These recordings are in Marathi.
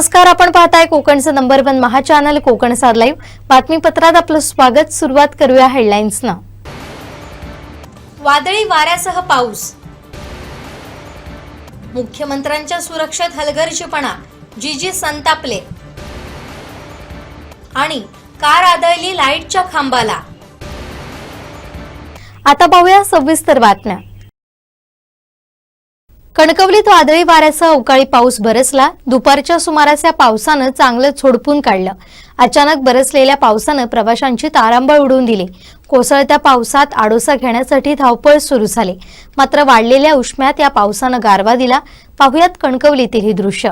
नमस्कार आपण पाहताय कोकणचं number one Maha channel Konkan सार लाईव्ह बातमीपत्रात आपलं स्वागत. सुरुवात करूया हेडलाईन्सनं वादळी वाऱ्यासह पाऊस. मुख्यमंत्र्यांच्या सुरक्षेत हलगर्जीपणा. जीजी संतापले. आणि कार आदळली लाईटच्या खांबाला. आता पाहूया सविस्तर बातम्या. कणकवलीत वादळी वाऱ्यासह अवकाळी पाऊस बरसला. दुपारच्या सुमारास या पावसानं चांगलं झोडपून काढलं. अचानक बरसलेल्या पावसानं प्रवाशांची तारांबळ उडवून दिली. कोसळत्या पावसात आडोसा घेण्यासाठी धावपळ सुरू झाली. मात्र वाढलेल्या उष्म्यात या पावसानं गारवा दिला. पाहुयात कणकवलीतील ही दृश्य.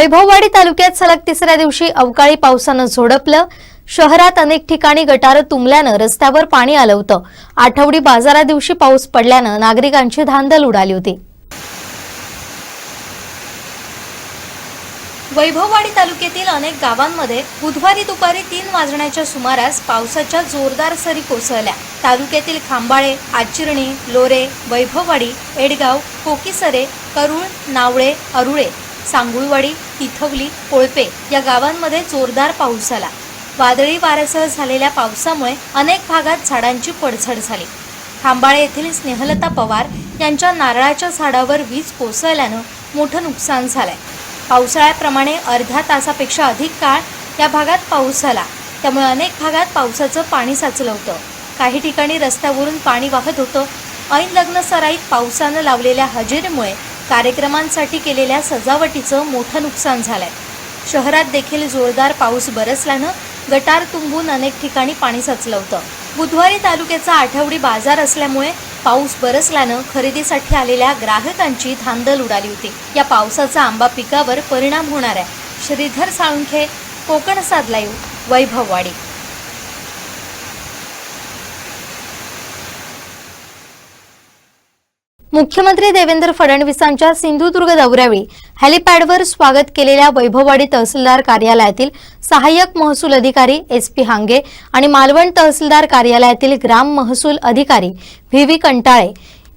वैभववाडी तालुक्यात सलग तिसऱ्या दिवशी अवकाळी पावसानं झोडपलं. शहरात अनेक ठिकाणी गटारं तुंबल्यानं रस्त्यावर पाणी आलं होतं. आठवडी बाजारा दिवशी पाऊस पडल्यानं नागरिकांची धांदल उडाली होती. वैभववाडी तालुक्यातील अनेक गावांमध्ये बुधवारी दुपारी तीन वाजण्याच्या सुमारास पावसाच्या जोरदार सरी कोसळल्या. तालुक्यातील खांबाळे आचिरणी लोरे वैभववाडी एडगाव कोकीसरे करुळ नावळे अरुळे सांगुळवाडी तिथवली कोळपे या गावांमध्ये जोरदार पाऊस झाला. वादळी वाऱ्यासह झालेल्या पावसामुळे अनेक भागात झाडांची पडझड झाली. खांबाळे येथील स्नेहलता पवार यांच्या नारळाच्या झाडावर वीज कोसळल्यानं मोठं नुकसान झालंय. पावसाळ्याप्रमाणे अर्ध्या तासापेक्षा अधिक काळ या भागात पाऊस झाला. त्यामुळे अनेक भागात पावसाचं पाणी साचलं होतं. काही ठिकाणी रस्त्यावरून पाणी वाहत होतं. ऐन लग्न सराईत पावसानं लावलेल्या हजेरीमुळे कार्यक्रमांसाठी केलेल्या सजावटीचं मोठं नुकसान झालंय. शहरात देखील जोरदार पाऊस बरसल्यानं गटार तुंबून अनेक ठिकाणी पाणी साचलं होतं. बुधवारी तालुक्याचा आठवडी बाजार असल्यामुळे पाऊस बरसल्यानं खरेदीसाठी आलेल्या ग्राहकांची धांदल उडाली होती. या पावसाचा आंबा पिकावर परिणाम होणार आहे. श्रीधर साळुंखे कोकण साधलायू वैभववाडी. मुख्यमंत्री देवेंद्र फडणवीसांच्या सिंधुदुर्ग दौऱ्यावेळी हेलिपॅडवर स्वागत केलेल्या वैभववाडी तहसीलदार कार्यालयातील सहाय्यक महसूल अधिकारी एस पी हांगे आणि मालवण तहसीलदार कार्यालयातील ग्राम महसूल अधिकारी व्ही व्ही कंटाळे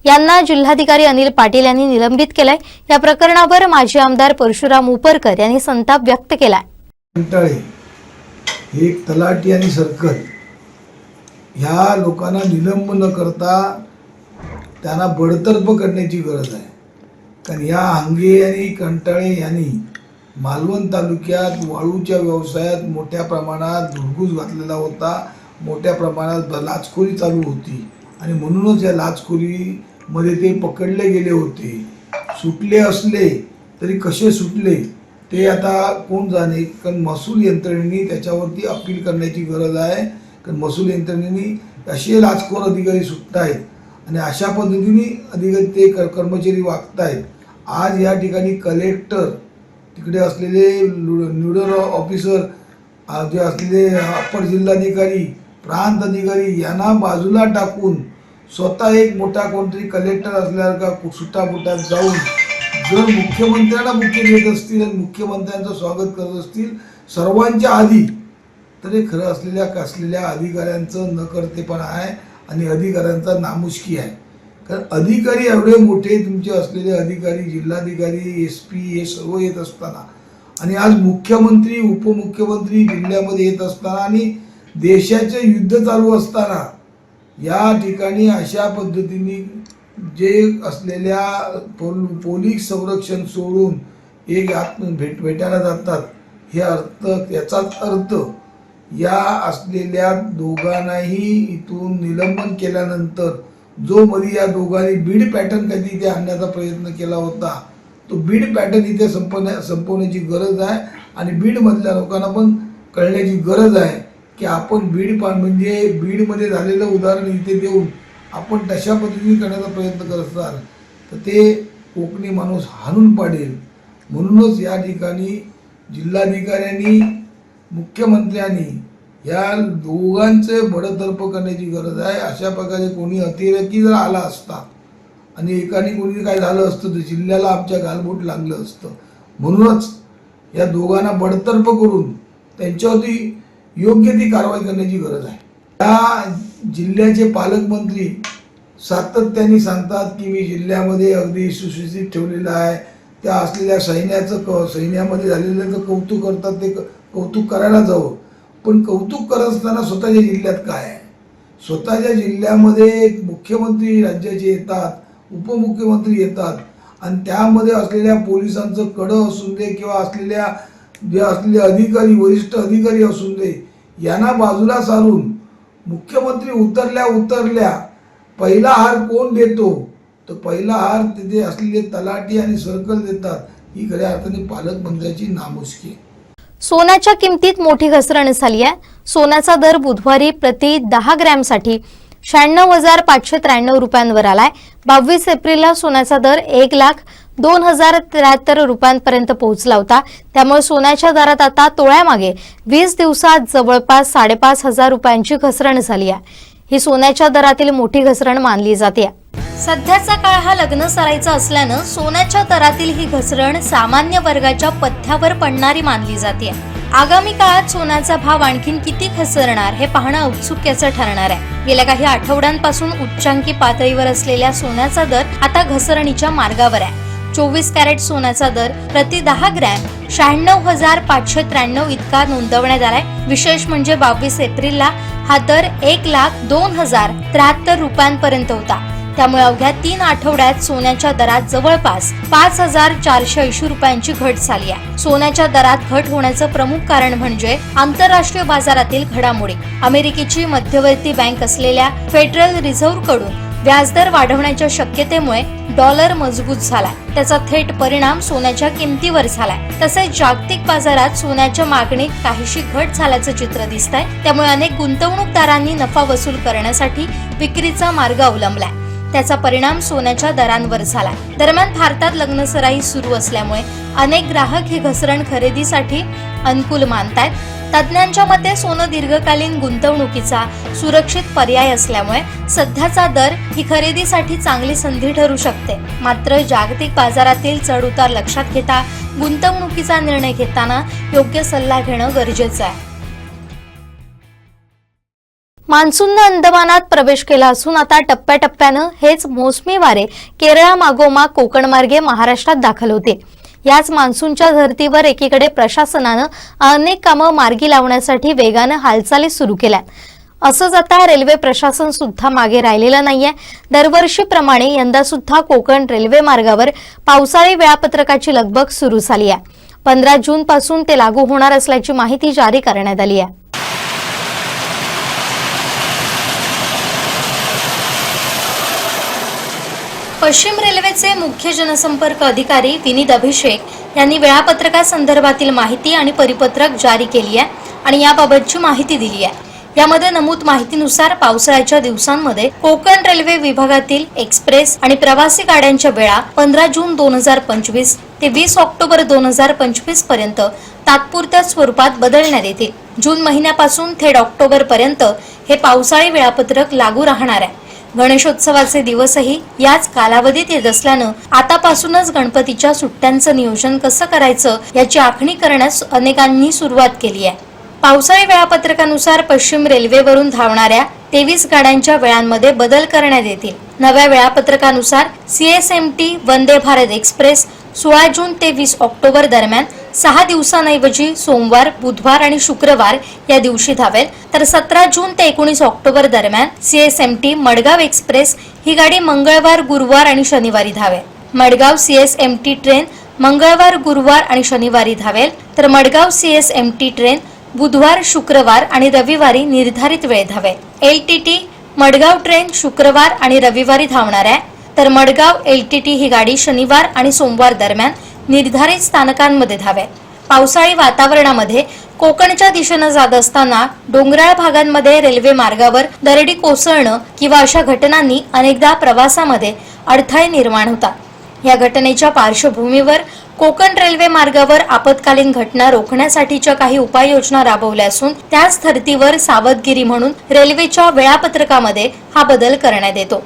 यांना जिल्हाधिकारी अनिल पाटील यांनी निलंबित केलंय. या प्रकरणावर माजी आमदार परशुराम उपरकर यांनी संताप व्यक्त केलाय. कंटाळे एक आणि सर्कल ह्या लोकांना निलंब न करता त्यांना बडतर्फ करण्याची गरज आहे. कारण या अंगे आणि कंटाळे यांनी मालवण तालुक्यात वाळूच्या व्यवसायात मोठ्या प्रमाणात धुडगूस घातलेला होता. मोठ्या प्रमाणात लाचखोरी चालू होती. आणि म्हणूनच या लाचखोरीमध्ये ते पकडले गेले होते. सुटले असले तरी कसे सुटले ते आता कोण जाणे? कारण महसूल यंत्रणेने त्याच्यावरती अपील करण्याची गरज आहे. कारण महसूल यंत्रणेने असे लाचखोर अधिकारी सुटत आहेत आणि अशा पद्धतीने अधिक ते कर कर्मचारी वागत आहेत आज या ठिकाणी कलेक्टर तिकडे असलेले न्यूडल ऑफिसर जे असलेले अप्पर जिल्हाधिकारी प्रांत अधिकारी यांना बाजूला टाकून स्वतः एक मोठा कोणतरी कलेक्टर असल्यासारखा सुट्टापुटात जाऊन जर मुख्यमंत्र्यांना मुख्य घेत असतील आणि मुख्यमंत्र्यांचं स्वागत करत असतील सर्वांच्या आधी तर हे खरं असलेल्या कसलेल्या अधिकाऱ्यांचं न करतेपणा आहे. आणि अधिकाऱ्यांचा नामुष्की आहे. कारण अधिकारी एवढे मोठे तुमचे असलेले अधिकारी जिल्हाधिकारी एस पी हे सर्व येत असताना आणि आज मुख्यमंत्री उपमुख्यमंत्री जिल्ह्यामध्ये येत असताना आणि देशाचे युद्ध चालू असताना या ठिकाणी अशा पद्धतीने जे असलेल्या पोल पोलीस संरक्षण सोडून एक आत भेट भेटायला जातात हे अर्थ याचाच अर्थ या असलेल्या दोघांनाही इथून निलंबन केल्यानंतर जो मध्ये या दोघांनी बीड पॅटर्न कधी इथे आणण्याचा प्रयत्न केला होता तो बीड पॅटर्न इथे संपवण्या संपवण्याची गरज आहे आणि बीडमधल्या लोकांना पण कळण्याची गरज आहे की आपण बीड पा म्हणजे बीडमध्ये झालेलं उदाहरण इथे देऊन आपण तशा पद्धतीने करण्याचा प्रयत्न करत असाल तर ते कोकणी माणूस हाणून पाडेल. म्हणूनच या ठिकाणी जिल्हाधिकाऱ्यांनी मुख्यमंत्र्यांनी या दोघांचे बडतर्फ करण्याची गरज आहे. अशा प्रकारे कोणी अतिरेकी जर आला असता आणि एकाने कोणी काय झालं असतं तर जिल्ह्याला आमच्या गालबोट लागलं असतं. म्हणूनच या दोघांना बडतर्फ करून त्यांच्यावरती योग्य ती कारवाई करण्याची गरज आहे. या जिल्ह्याचे पालकमंत्री सातत्याने सांगतात की मी जिल्ह्यामध्ये अगदी सुशिक्षित ठेवलेलं आहे. त्या असलेल्या सैन्याचं क सैन्यामध्ये झालेलं कौतुक करतात ते क- कौतुक करायला जावं. पण कौतुक करत असताना स्वतःच्या जिल्ह्यात काय आहे? स्वतःच्या जिल्ह्यामध्ये मुख्यमंत्री राज्याचे येतात उपमुख्यमंत्री येतात आणि त्यामध्ये असलेल्या पोलिसांचं कडं असून दे किंवा असलेल्या जे असलेले अधिकारी वरिष्ठ अधिकारी असून दे यांना बाजूला सारून मुख्यमंत्री उतरल्या उतरल्या पहिला हार कोण देतो? तर पहिला हार तिथे असलेले तलाठी आणि सर्कल देतात. ही खऱ्या अर्थाने पालकमंत्र्याची नामुष्की आहे. सोन्याच्या किमतीत मोठी घसरण झाली आहे. सोन्याचा दर बुधवारी प्रति दहा ग्रॅमसाठी शहाण्णव हजार पाचशे त्र्याण्णव रुपयांवर आलाय. बावीस एप्रिलला सोन्याचा दर एक लाख दोन हजार त्र्याहत्तर रुपयांपर्यंत पोहोचला होता. त्यामुळे सोन्याच्या दरात आता तोळ्यामागे वीस दिवसात जवळपास साडेपाच हजार रुपयांची घसरण झाली आहे. ही सोन्याच्या दरातील मोठी घसरण मानली जाते. सध्याचा काळ हा लग्न सरायचा असल्यानं सोन्याच्या दरातील ही घसरण सामान्य वर्गाच्या पथ्यावर पडणारी मानली जाते. आगामी काळात सोन्याचा भाव आणखीन किती घसरणार हे पाहणं औत्सुक्याचं ठरणार आहे. गेल्या काही आठवड्यांपासून उच्चांकी पातळीवर असलेल्या सोन्याचा दर आता घसरणीच्या मार्गावर आहे. चोवीस कॅरेट सोन्याचा दर प्रति दहा ग्रॅम शहाण्णव हजार पाचशे त्र्याण्णव इतका नोंदवण्यात आलाय. विशेष म्हणजे बावीस एप्रिलला हा दर एक लाख दोन हजार त्र्याहत्तर रुपयांपर्यंत होता. त्यामुळे अवघ्या तीन आठवड्यात सोन्याच्या दरात जवळपास पाच हजार चारशे ऐंशी रुपयांची घट झाली आहे. सोन्याच्या दरात घट होण्याचं प्रमुख कारण म्हणजे आंतरराष्ट्रीय बाजारातील घडामोडी. अमेरिकेची मध्यवर्ती बँक असलेल्या फेडरल रिझर्व्हकडून व्याजदर वाढवण्याच्या शक्यतेमुळे डॉलर मजबूत झालाय. त्याचा थेट परिणाम सोन्याच्या किमतीवर झालाय. तसेच जागतिक बाजारात सोन्याच्या मागणीत काहीशी घट झाल्याचं चित्र दिसत आहे त्यामुळे अनेक गुंतवणूकदारांनी नफा वसूल करण्यासाठी विक्रीचा मार्ग अवलंबलाय. त्याचा परिणाम सोन्याच्या दरांवर झाला दरम्यान भारतात लग्नसराई सुरू असल्यामुळे अनेक ग्राहक ही घसरण खरेदीसाठी अनुकूल मानतायत. तज्ज्ञांच्या मते सोनं दीर्घकालीन गुंतवणुकीचा सुरक्षित पर्याय असल्यामुळे सध्याचा दर ही खरेदीसाठी चांगली संधी ठरू शकते. मात्र जागतिक बाजारातील चढउतार लक्षात घेता गुंतवणुकीचा निर्णय घेताना योग्य सल्ला घेणं गरजेचं आहे. मान्सूननं अंदमानात प्रवेश केला असून आता टप्प्याटप्प्यानं हेच मोसमी वारे केरळामागोमाग कोकणमार्गे कोकण मार्गे महाराष्ट्रात दाखल होते. याच मान्सूनच्या धर्तीवर एकीकडे प्रशासनानं अनेक कामं मार्गी लावण्यासाठी वेगानं हालचाली सुरू केल्या असंच आता रेल्वे प्रशासन सुद्धा मागे राहिलेलं नाहीये. दरवर्षीप्रमाणे यंदा सुद्धा कोकण रेल्वे मार्गावर पावसाळी वेळापत्रकाची लगबग सुरू झाली आहे. पंधरा जून पासून ते लागू होणार असल्याची माहिती जारी करण्यात आली आहे. पश्चिम रेल्वेचे मुख्य जनसंपर्क अधिकारी विनीत अभिषेक यांनी वेळापत्रकासंदर्भातील माहिती आणि परिपत्रक जारी केली आहे आणि याबाबतची माहिती दिली आहे. यामध्ये नमूद माहितीनुसार पावसाळ्याच्या दिवसांमध्ये कोकण रेल्वे विभागातील एक्सप्रेस आणि प्रवासी गाड्यांच्या वेळा पंधरा जून दोन हजार पंचवीस ते वीस ऑक्टोबर दोन हजार पंचवीसपर्यंत तात्पुरत्या स्वरूपात बदलण्यात येतील. जून महिन्यापासून थेट ऑक्टोबर पर्यंत हे पावसाळी वेळापत्रक लागू राहणार आहे. गणेशोत्सवाचे दिवसही याच कालावधीत येत असल्यानं आतापासूनच गणपतीच्या सुट्ट्यांचं नियोजन कसं करायचं याची आखणी करण्यास अनेकांनी सुरुवात केली आहे. पावसाळी वेळापत्रकानुसार पश्चिम रेल्वेवरून धावणाऱ्या तेवीस गाड्यांच्या वेळांमध्ये बदल करण्यात येतील. नव्या वेळापत्रकानुसार सीएसएमटी वंदे भारत एक्सप्रेस सोळा जून ते वीस ऑक्टोबर दरम्यान सहा दिवसांऐवजी सोमवार बुधवार आणि शुक्रवार या दिवशी धावेल. तर सतरा जून ते एकोणीस ऑक्टोबर दरम्यान सीएसएमटी मडगाव एक्सप्रेस ही गाडी मंगळवार गुरुवार आणि शनिवारी धावेल. मडगाव सीएसएमटी ट्रेन मंगळवार गुरुवार आणि शनिवारी धावेल. तर मडगाव सीएसएमटी ट्रेन बुधवार शुक्रवार आणि रविवारी निर्धारित वेळ धावेल. टी मडगाव ट्रेन शुक्रवार आणि रविवारी धावणार आहे तर मडगाव एल टी टी ही गाडी शनिवार आणि सोमवार दरम्यान निर्धारित स्थानकांमध्ये धावेल. पावसाळी वातावरणामध्ये कोकणच्या दिशेनं जात असताना डोंगराळ भागांमध्ये रेल्वे मार्गावर दरडी कोसळणं किंवा अशा घटनांनी अनेकदा प्रवासामध्ये अडथळे निर्माण होतात. या घटनेच्या पार्श्वभूमीवर कोकण रेल्वे मार्गावर आपत्कालीन घटना रोखण्यासाठीच्या काही उपाययोजना राबवल्या असून त्याच धर्तीवर सावधगिरी म्हणून रेल्वेच्या वेळापत्रकामध्ये हा बदल करण्यात येतो.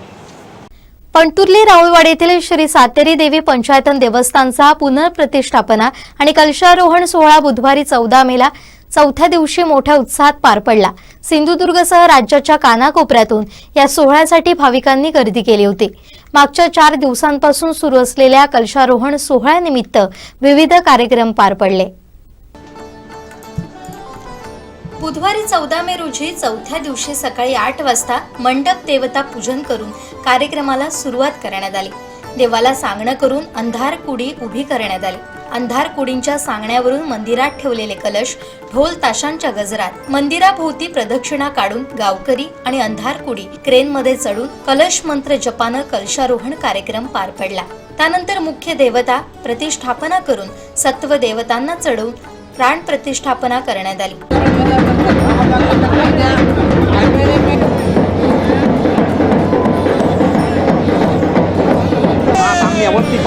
पंटुर्ली राऊळवाडी येथील श्री सातेरी देवी पंचायतन देवस्थानचा पुनर्प्रतिष्ठापना आणि कलशारोहण सोहळा बुधवारी चौदा मेला चौथ्या दिवशी मोठ्या उत्साहात पार पडला. सिंधुदुर्गसह राज्याच्या कानाकोपऱ्यातून या सोहळ्यासाठी भाविकांनी गर्दी केली होती. मागच्या चार दिवसांपासून सुरू असलेल्या कलशारोहण सोहळ्यानिमित्त विविध कार्यक्रम पार पडले. बुधवारी चौदा मे रोजी चौथ्या दिवशी सकाळी आठ वाजता मंडप देवता पूजन करून कार्यक्रमाला सुरुवात करण्यात आली. देवाला सांगणं करून अंधार कुडी उभी करण्यात आली. अंधार कुडींच्या सांगण्यावरून मंदिरात ठेवलेले कलश ढोल ताशांच्या गजरात मंदिराभोवती प्रदक्षिणा काढून गावकरी आणि अंधार कुडी क्रेनमध्ये चढून कलश मंत्र जपानं कलशारोहण कार्यक्रम पार पडला. त्यानंतर मुख्य देवता प्रतिष्ठापना करून सत्व देवतांना चढवून प्राण प्रतिष्ठापना करण्यात आली. पार्वती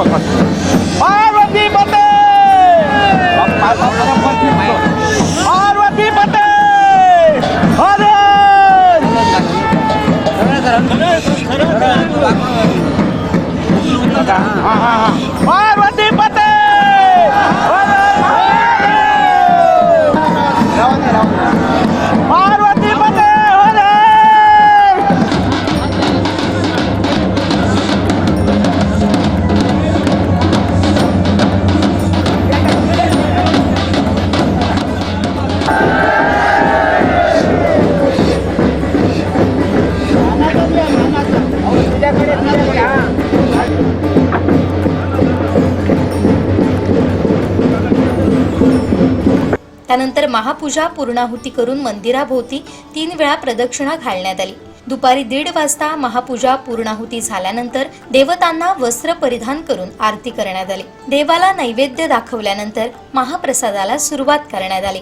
महापूजा पूर्णाहुती करून मंदिराभोवती तीन वेळा प्रदक्षिणा घालण्यात आली. दुपारी दीड वाजता महापूजा पूर्णाहुती झाल्यानंतर देवतांना वस्त्र परिधान करून आरती करण्यात आली. देवाला नैवेद्य दाखवल्यानंतर महाप्रसादाला सुरुवात करण्यात आली.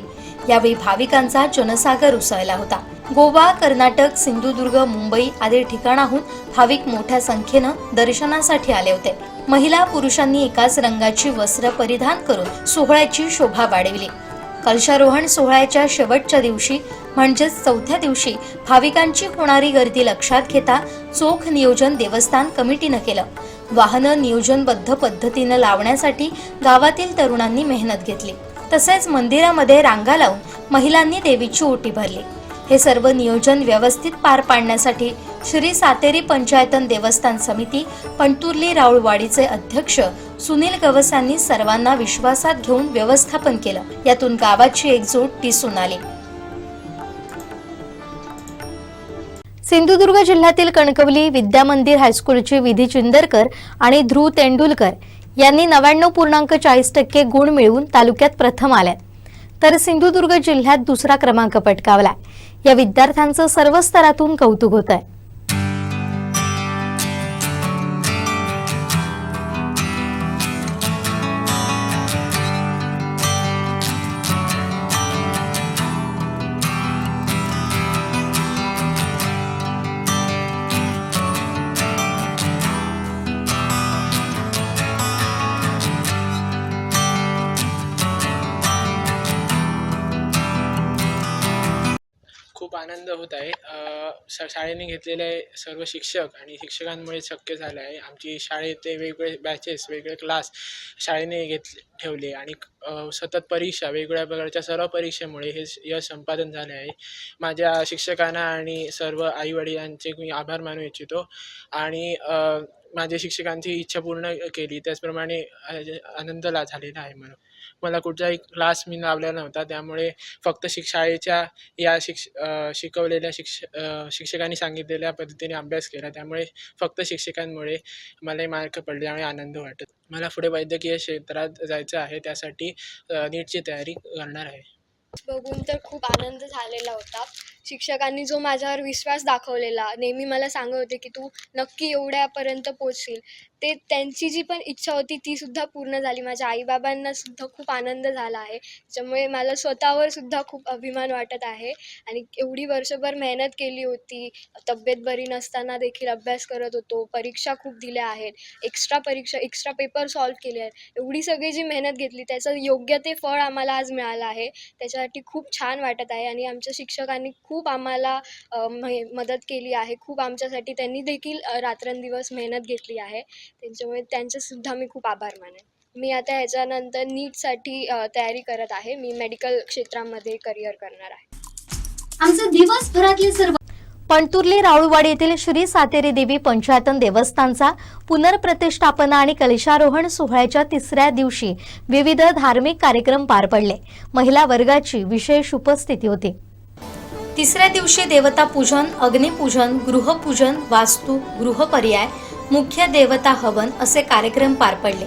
यावेळी भाविकांचा जनसागर उसळला होता. गोवा कर्नाटक सिंधुदुर्ग मुंबई आदी ठिकाणाहून भाविक मोठ्या संख्येनं दर्शनासाठी आले होते. महिला पुरुषांनी एकाच रंगाची वस्त्र परिधान करून सोहळ्याची शोभा वाढविली. कलशारोहण सोहळ्याच्या शेवटच्या दिवशी म्हणजेच चौथ्या दिवशी भाविकांची होणारी गर्दी लक्षात घेता चोख नियोजन देवस्थान कमिटीनं केलं. वाहनं नियोजनबद्ध पद्धतीनं लावण्यासाठी गावातील तरुणांनी मेहनत घेतली. तसेच मंदिरामध्ये रांगा लावून महिलांनी देवीची ओटी भरली. हे सर्व नियोजन व्यवस्थित पार पाडण्यासाठी श्री सातेरी पंचायतन देवस्थान समिती पंतुर्ली राऊळवाडीचे अध्यक्ष सुनील गवस यांनी सर्वांना विश्वासात घेऊन व्यवस्थापन केलं. यातून गावाची एकजूट दिसून आली. सिंधुदुर्ग जिल्ह्यातील कणकवली विद्या मंदिर हायस्कूलचे विधी चिंदरकर आणि ध्रुव तेंडुलकर यांनी नव्याण्णव पूर्णांक चाळीस टक्के गुण मिळवून तालुक्यात प्रथम आल्यात. तर सिंधुदुर्ग जिल्ह्यात दुसरा क्रमांक पटकावला या विद्यार्थ्यांचं सर्व स्तरातून कौतुक होत आहे आनंद होत आहे. स शाळेने घेतलेले सर्व शिक्षक आणि शिक्षकांमुळे शक्य झालं आहे. आमची शाळेतले वेगवेगळे बॅचेस वेगळे क्लास शाळेने घेतले ठेवले आणि सतत परीक्षा वेगवेगळ्या प्रकारच्या सर्व परीक्षेमुळे हे यश संपादन झाले आहे. माझ्या शिक्षकांना आणि सर्व आईवडिलांचे मी आभार मानू इच्छितो. आणि माझ्या शिक्षकांची इच्छा पूर्ण केली. त्याचप्रमाणे आनंद आनंदला झालेला आहे म्हणून. मला कुठचाही क्लास मी लावला नव्हता. त्यामुळे फक्त शिक शाळेच्या या शिक्ष शिकवलेल्या शिक्ष शिक्षकांनी सांगितलेल्या पद्धतीने अभ्यास केला. त्यामुळे फक्त शिक्षकांमुळे मला मार्क पडले आणि आनंद वाटत. मला पुढे वैद्यकीय क्षेत्रात जायचं आहे. त्यासाठी नीटची तयारी करणार आहे. बघून तर खूप आनंद झालेला होता. शिक्षकांनी जो माझ्यावर विश्वास दाखवलेला नेहमी मला सांगत होते की तू नक्की एवढ्यापर्यंत पोचशील. ते त्यांची जी पण इच्छा होती ती सुद्धा पूर्ण झाली. माझ्या आईबाबांना सुद्धा खूप आनंद झाला आहे. त्याच्यामुळे मला स्वतःवर सुद्धा खूप अभिमान वाटत आहे. आणि एवढी वर्षभर मेहनत केली होती. तब्येत बरी नसताना देखील अभ्यास करत होतो. परीक्षा खूप दिल्या आहेत. एक्स्ट्रा परीक्षा एक्स्ट्रा पेपर सॉल्व केले आहेत. एवढी सगळी जी मेहनत घेतली त्याचं योग्य ते फळ आम्हाला आज मिळालं आहे. त्याच्यासाठी खूप छान वाटत आहे. आणि आमच्या शिक्षकांनी खूप आम्हाला मे मदत केली आहे. खूप आमच्यासाठी त्यांनी देखील रात्रंदिवस मेहनत घेतली आहे. त्यांच्यामुळे त्यांचंसुद्धा मी खूप आभार मानेन. मी आता ह्याच्यानंतर नीटसाठी तयारी करत आहे. मी मेडिकल क्षेत्रामध्ये करिअर करणार आहे. आमचे दिवसभरातले सर्व पणतुर्ली राऊळवाडी येथील श्री सातेरी देवी पंचायतन देवस्थानचा पुनर्प्रतिष्ठापना आणि कलशारोहण सोहळ्याच्या तिसऱ्या दिवशी विविध धार्मिक कार्यक्रम पार पडले. महिला वर्गाची विशेष उपस्थिती होती. तिसऱ्या दिवशी देवता पूजन अग्निपूजन गृहपूजन वास्तू गृहपर्याय मुख्य देवता हवन असे कार्यक्रम पार पडले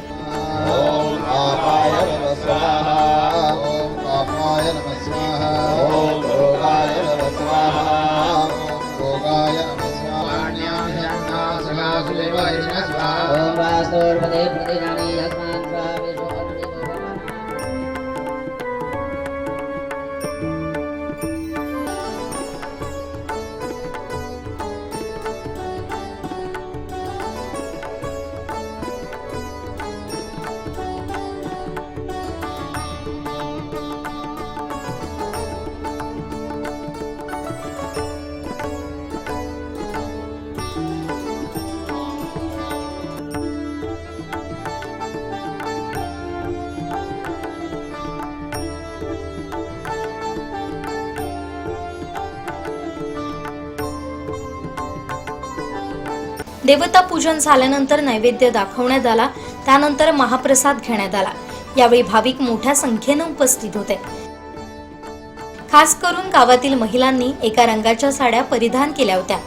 देवता पूजन झाल्यानंतर नैवेद्य दाखवण्यात आला. त्यानंतर महाप्रसाद घेण्यात आला. यावेळी भाविक मोठ्या संख्येनं उपस्थित होते. खास करून गावातील महिलांनी एका रंगाच्या साड्या परिधान केल्या होत्या.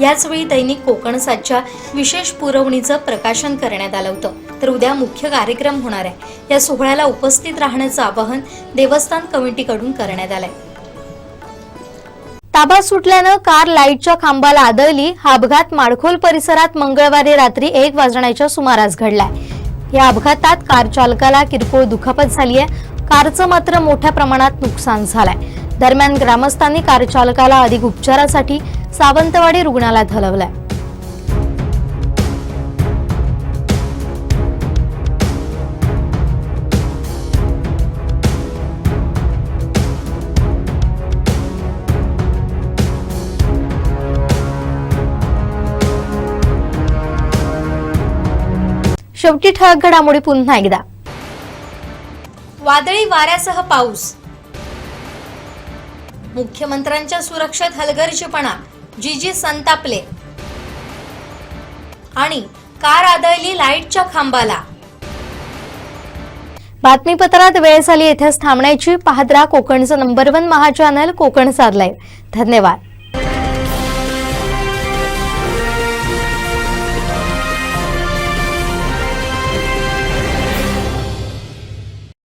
याचवेळी दैनिक कोकणसाच्या विशेष पुरवणीचं प्रकाशन करण्यात आलं होतं. तर उद्या मुख्य कार्यक्रम होणार आहे. या सोहळ्याला उपस्थित राहण्याचं आवाहन देवस्थान कमिटीकडून करण्यात आलंय. ताबा सुटल्यानं कार लाईटच्या खांबाला आदळली. हा अपघात माडखोल परिसरात मंगळवारी रात्री एक वाजण्याच्या सुमारास घडलाय. या अपघातात कार चालकाला किरकोळ दुखापत झाली आहे. कारचं मात्र मोठ्या प्रमाणात नुकसान झालंय. दरम्यान ग्रामस्थांनी कार चालकाला अधिक उपचारासाठी सावंतवाडी रुग्णालयात हलवलंय. शेवटी ठळक घडामोडी पुन्हा एकदा. वादळी वाऱ्यासह पाऊस. मुख्यमंत्र्यांच्या सुरक्षेत हलगर्जीपणा जीजी संतापले. आणि कार आदळली लाईटच्या खांबाला. बातमीपत्रात वेळ झाली येथेच थांबण्याची. पाहत राहा कोकणचं number one Maha channel Konkan साधलाय धन्यवाद.